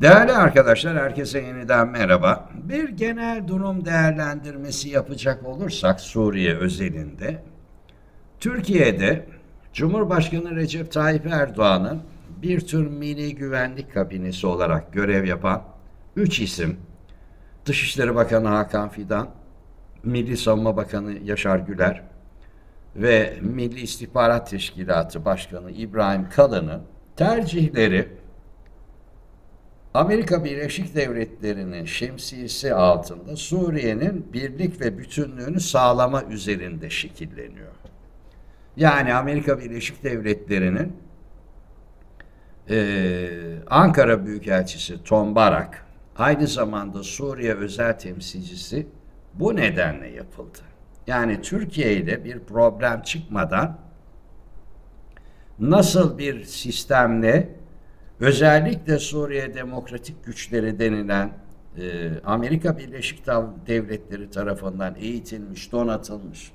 Değerli arkadaşlar, herkese yeniden merhaba. Bir genel durum değerlendirmesi yapacak olursak Suriye özelinde, Türkiye'de Cumhurbaşkanı Recep Tayyip Erdoğan'ın bir tür mini güvenlik kabinesi olarak görev yapan üç isim, Dışişleri Bakanı Hakan Fidan, Milli Savunma Bakanı Yaşar Güler ve Milli İstihbarat Teşkilatı Başkanı İbrahim Kalın'ın tercihleri Amerika Birleşik Devletleri'nin şemsiyesi altında Suriye'nin birlik ve bütünlüğünü sağlama üzerinde şekilleniyor. Yani Amerika Birleşik Devletleri'nin eee, Ankara Büyükelçisi Tom Barak, aynı zamanda Suriye özel temsilcisi bu nedenle yapıldı. Yani Türkiye ile bir problem çıkmadan nasıl bir sistemle özellikle Suriye Demokratik Güçleri denilen e, Amerika Birleşik Devletleri tarafından eğitilmiş, donatılmış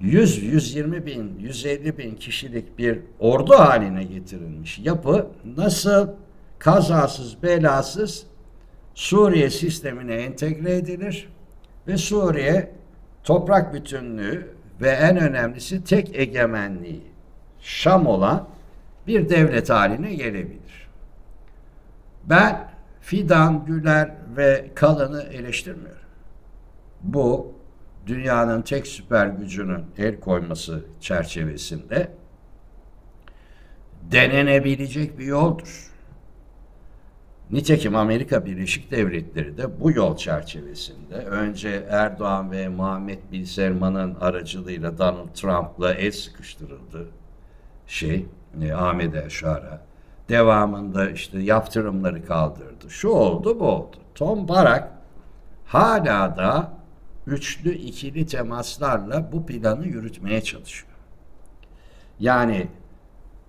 100, 120 bin, 150 bin kişilik bir ordu haline getirilmiş yapı nasıl kazasız belasız Suriye sistemine entegre edilir ve Suriye toprak bütünlüğü ve en önemlisi tek egemenliği Şam olan bir devlet haline gelebilir. Ben Fidan, Güler ve Kalın'ı eleştirmiyorum. Bu dünyanın tek süper gücünün el koyması çerçevesinde denenebilecek bir yoldur. Nitekim Amerika Birleşik Devletleri de bu yol çerçevesinde önce Erdoğan ve Muhammed Bin Selman'ın aracılığıyla Donald Trump'la el sıkıştırıldı şey e, Ahmet Eşar'a. Devamında işte yaptırımları kaldırdı. Şu oldu bu oldu. Tom Barak hala da üçlü ikili temaslarla bu planı yürütmeye çalışıyor. Yani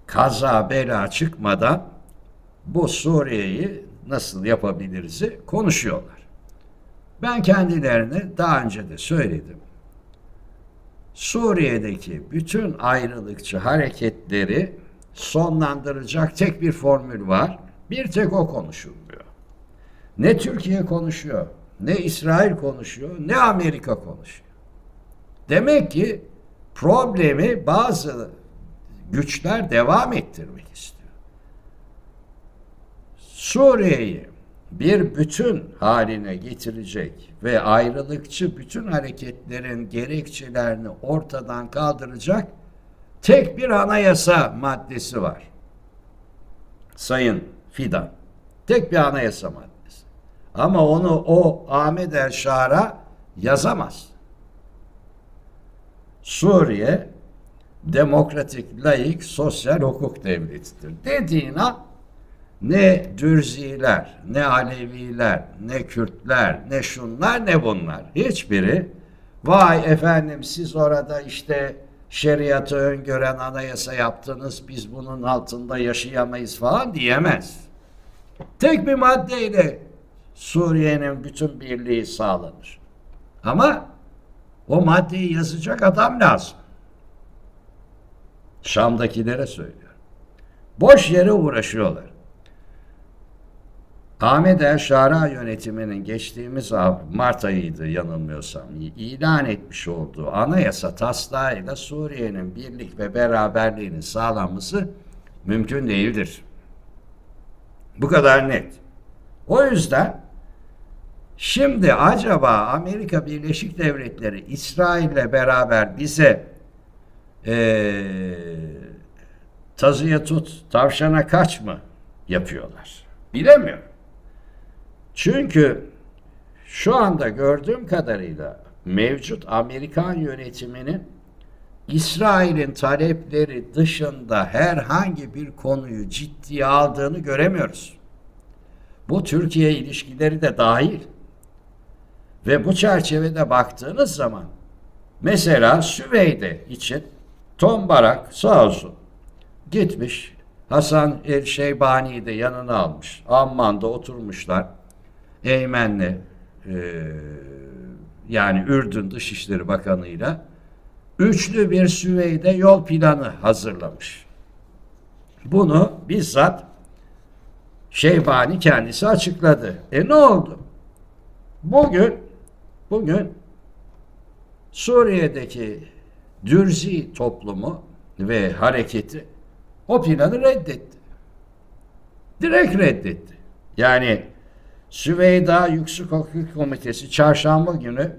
kaza bela çıkmadan bu Suriye'yi nasıl yapabiliriz konuşuyorlar. Ben kendilerine daha önce de söyledim. Suriye'deki bütün ayrılıkçı hareketleri sonlandıracak tek bir formül var. Bir tek o konuşulmuyor. Ne Türkiye konuşuyor, ne İsrail konuşuyor, ne Amerika konuşuyor. Demek ki problemi bazı güçler devam ettirmek istiyor. Suriye'yi bir bütün haline getirecek ve ayrılıkçı bütün hareketlerin gerekçelerini ortadan kaldıracak tek bir anayasa maddesi var. Sayın Fidan. Tek bir anayasa maddesi. Ama onu o Ahmet El Şar'a yazamaz. Suriye demokratik, layık, sosyal hukuk devletidir. Dediğin an ne Dürziler, ne Aleviler, ne Kürtler, ne şunlar ne bunlar. Hiçbiri vay efendim siz orada işte şeriatı öngören anayasa yaptınız biz bunun altında yaşayamayız falan diyemez. Tek bir maddeyle Suriye'nin bütün birliği sağlanır. Ama o maddeyi yazacak adam lazım. Şam'dakilere söylüyor. Boş yere uğraşıyorlar. Ahmet El Şara yönetiminin geçtiğimiz Mart ayıydı yanılmıyorsam ilan etmiş olduğu anayasa taslağıyla Suriye'nin birlik ve beraberliğinin sağlanması mümkün değildir. Bu kadar net. O yüzden şimdi acaba Amerika Birleşik Devletleri İsrail'le beraber bize eee tazıya tut, tavşana kaç mı yapıyorlar? Bilemiyorum. Çünkü şu anda gördüğüm kadarıyla mevcut Amerikan yönetiminin İsrail'in talepleri dışında herhangi bir konuyu ciddiye aldığını göremiyoruz. Bu Türkiye ilişkileri de dahil. Ve bu çerçevede baktığınız zaman mesela Süveyde için Tom Barak sağ olsun gitmiş Hasan El Şeybani'yi de yanına almış. Amman'da oturmuşlar. Eymen'le e, yani Ürdün Dışişleri Bakanı'yla üçlü bir Süveyde yol planı hazırlamış. Bunu bizzat Şeybani kendisi açıkladı. E ne oldu? Bugün bugün Suriye'deki Dürzi toplumu ve hareketi o planı reddetti. Direkt reddetti. Yani Süveyda Yüksek Hukuk Komitesi çarşamba günü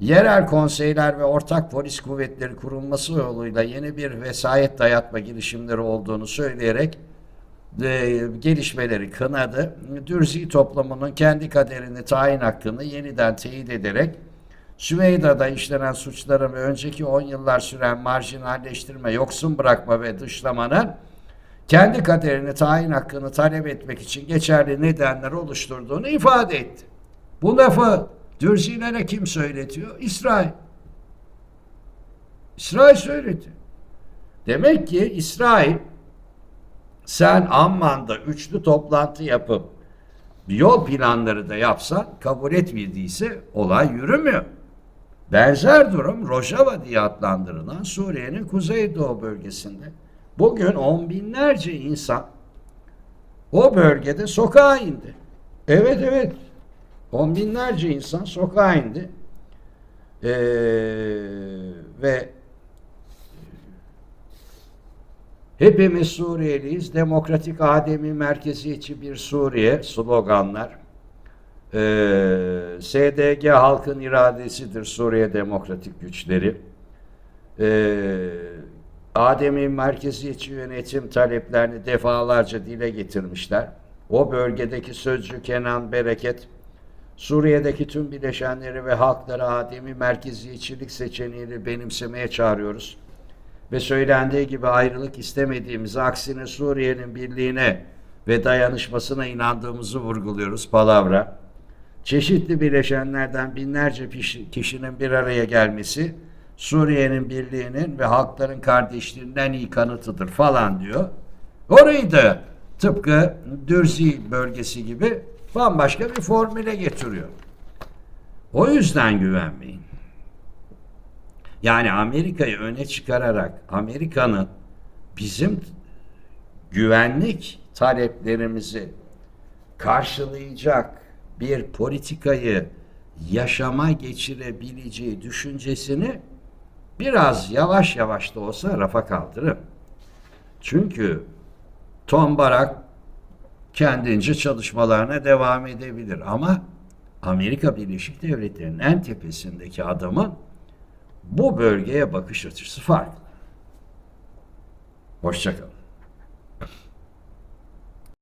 yerel konseyler ve ortak polis kuvvetleri kurulması yoluyla yeni bir vesayet dayatma girişimleri olduğunu söyleyerek e, gelişmeleri kınadı. Dürzi toplumunun kendi kaderini tayin hakkını yeniden teyit ederek Süveyda'da işlenen suçların ve önceki 10 yıllar süren marjinalleştirme, yoksun bırakma ve dışlamanın kendi kaderini tayin hakkını talep etmek için geçerli nedenler oluşturduğunu ifade etti. Bu lafı Dürzilere kim söyletiyor? İsrail. İsrail söyledi. Demek ki İsrail sen Amman'da üçlü toplantı yapıp yol planları da yapsan kabul etmediyse olay yürümüyor. Benzer durum Rojava diye adlandırılan Suriye'nin kuzeydoğu bölgesinde. Bugün on binlerce insan o bölgede sokağa indi. Evet evet. On binlerce insan sokağa indi. Ee, ve hepimiz Suriyeliyiz. Demokratik Ademi merkeziyetçi bir Suriye sloganlar. Ee, SDG halkın iradesidir Suriye Demokratik Güçleri. Ee, Adem'i merkeziyetçi yönetim taleplerini defalarca dile getirmişler. O bölgedeki sözcü Kenan Bereket, Suriye'deki tüm bileşenleri ve halkları Adem'i merkeziyetçilik seçeneğini benimsemeye çağırıyoruz. Ve söylendiği gibi ayrılık istemediğimizi, aksine Suriye'nin birliğine ve dayanışmasına inandığımızı vurguluyoruz. Palavra. Çeşitli bileşenlerden binlerce kişinin bir araya gelmesi, Suriye'nin birliğinin ve halkların kardeşliğinden iyi kanıtıdır falan diyor. Orayı da tıpkı Dürzi bölgesi gibi bambaşka bir formüle getiriyor. O yüzden güvenmeyin. Yani Amerika'yı öne çıkararak Amerika'nın bizim güvenlik taleplerimizi karşılayacak bir politikayı yaşama geçirebileceği düşüncesini biraz yavaş yavaş da olsa rafa kaldırın. Çünkü Tom Barak kendince çalışmalarına devam edebilir ama Amerika Birleşik Devletleri'nin en tepesindeki adamın bu bölgeye bakış açısı farklı. Hoşçakalın.